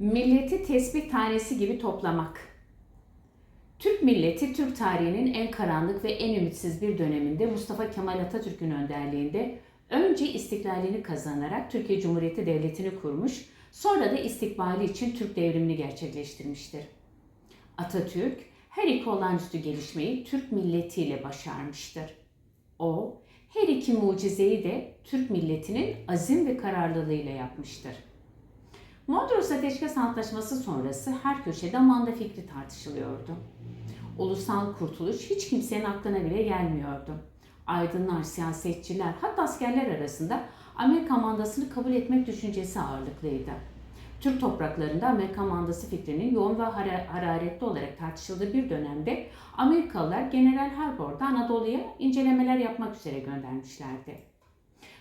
Milleti tesbih tanesi gibi toplamak. Türk milleti Türk tarihinin en karanlık ve en ümitsiz bir döneminde Mustafa Kemal Atatürk'ün önderliğinde önce istiklalini kazanarak Türkiye Cumhuriyeti Devleti'ni kurmuş, sonra da istikbali için Türk devrimini gerçekleştirmiştir. Atatürk her iki olağanüstü gelişmeyi Türk milletiyle başarmıştır. O, her iki mucizeyi de Türk milletinin azim ve kararlılığıyla yapmıştır. Mondros Ateşkes Antlaşması sonrası her köşede manda fikri tartışılıyordu. Ulusal kurtuluş hiç kimsenin aklına bile gelmiyordu. Aydınlar, siyasetçiler, hatta askerler arasında Amerika mandasını kabul etmek düşüncesi ağırlıklıydı. Türk topraklarında Amerika mandası fikrinin yoğun ve hara- hararetli olarak tartışıldığı bir dönemde Amerikalılar General Harbor'da Anadolu'ya incelemeler yapmak üzere göndermişlerdi.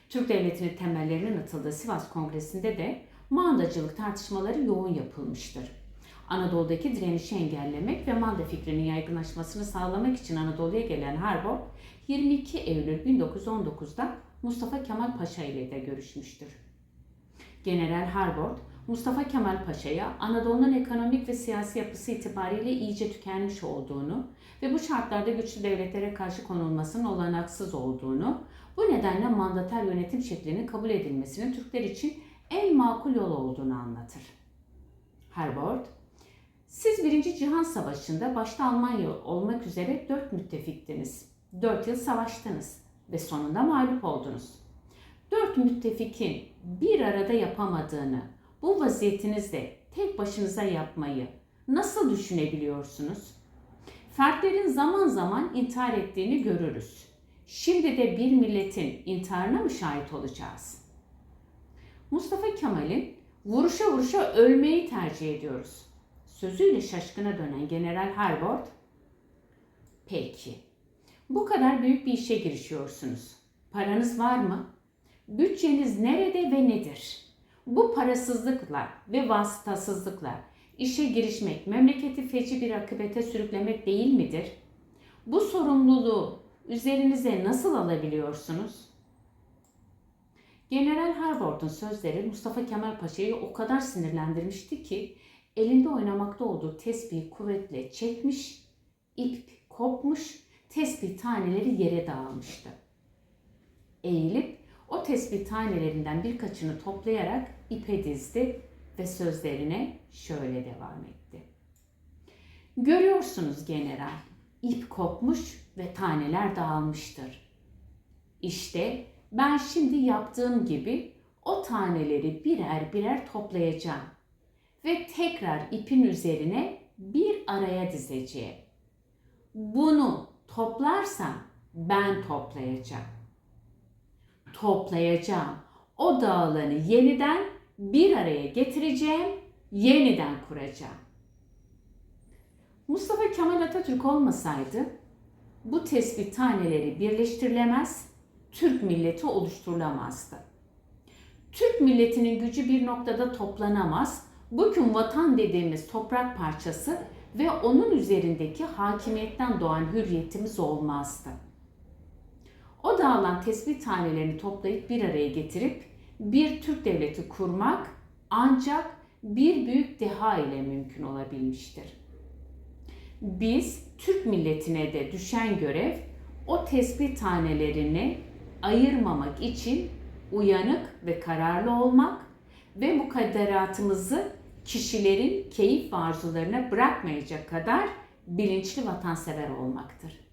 Türk devletinin temellerinin atıldığı Sivas Kongresi'nde de mandacılık tartışmaları yoğun yapılmıştır. Anadolu'daki direnişi engellemek ve manda fikrinin yaygınlaşmasını sağlamak için Anadolu'ya gelen Harbor, 22 Eylül 1919'da Mustafa Kemal Paşa ile de görüşmüştür. General Harbord, Mustafa Kemal Paşa'ya Anadolu'nun ekonomik ve siyasi yapısı itibariyle iyice tükenmiş olduğunu ve bu şartlarda güçlü devletlere karşı konulmasının olanaksız olduğunu, bu nedenle mandater yönetim şeklinin kabul edilmesinin Türkler için en makul yol olduğunu anlatır. Harbord, siz Birinci Cihan Savaşı'nda başta Almanya olmak üzere dört müttefiktiniz. Dört yıl savaştınız ve sonunda mağlup oldunuz. Dört müttefikin bir arada yapamadığını, bu vaziyetinizde tek başınıza yapmayı nasıl düşünebiliyorsunuz? Fertlerin zaman zaman intihar ettiğini görürüz. Şimdi de bir milletin intiharına mı şahit olacağız? Mustafa Kemal'in vuruşa vuruşa ölmeyi tercih ediyoruz. Sözüyle şaşkına dönen General Harbord, peki bu kadar büyük bir işe girişiyorsunuz. Paranız var mı? Bütçeniz nerede ve nedir? Bu parasızlıkla ve vasıtasızlıkla işe girişmek memleketi feci bir akıbete sürüklemek değil midir? Bu sorumluluğu üzerinize nasıl alabiliyorsunuz? General Harbord'un sözleri Mustafa Kemal Paşa'yı o kadar sinirlendirmişti ki elinde oynamakta olduğu tesbihi kuvvetle çekmiş, ip kopmuş, tesbih taneleri yere dağılmıştı. Eğilip o tesbih tanelerinden birkaçını toplayarak ipe dizdi ve sözlerine şöyle devam etti. Görüyorsunuz general, ip kopmuş ve taneler dağılmıştır. İşte ben şimdi yaptığım gibi o taneleri birer birer toplayacağım ve tekrar ipin üzerine bir araya dizeceğim. Bunu toplarsam ben toplayacağım. Toplayacağım. O dağılanı yeniden bir araya getireceğim, yeniden kuracağım. Mustafa Kemal Atatürk olmasaydı bu tespit taneleri birleştirilemez, Türk milleti oluşturulamazdı. Türk milletinin gücü bir noktada toplanamaz, bugün vatan dediğimiz toprak parçası ve onun üzerindeki hakimiyetten doğan hürriyetimiz olmazdı. O dağılan tespit tanelerini toplayıp bir araya getirip bir Türk devleti kurmak ancak bir büyük deha ile mümkün olabilmiştir. Biz Türk milletine de düşen görev o tespit tanelerini ayırmamak için uyanık ve kararlı olmak ve mukadderatımızı kişilerin keyif arzularına bırakmayacak kadar bilinçli vatansever olmaktır.